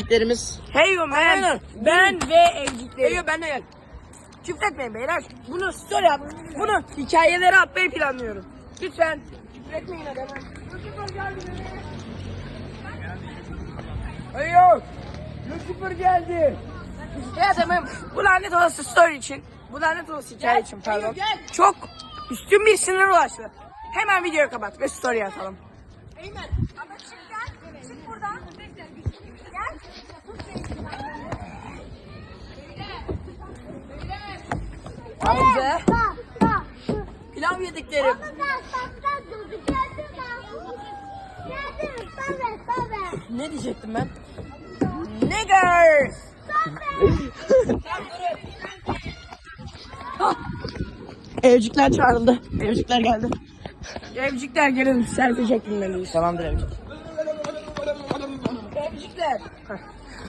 evciklerimiz. Hey yo man. Aynen. Ben ve evciklerim. Eyüp ben de gel. Çift etmeyin beyler. Bunu story at. Bunu hikayelere atmayı planlıyorum. Lütfen. Küfür etmeyin adamı. Eyüp. Lucifer geldi. Hey adamım. Bu lanet olası story için. Bu lanet olası hikaye için pardon. Gel. Çok üstün bir sınır ulaştı. Hemen videoyu kapat ve story atalım. Ama çık gel. Çık buradan. Geldi. Tabii tabii. Ne diyecektim ben? Niggers. Evcikler çağrıldı. Evcikler geldi. Evcikler gelin selfie çekilmeliyiz. Tamamdır evcik. Evcikler. Heh.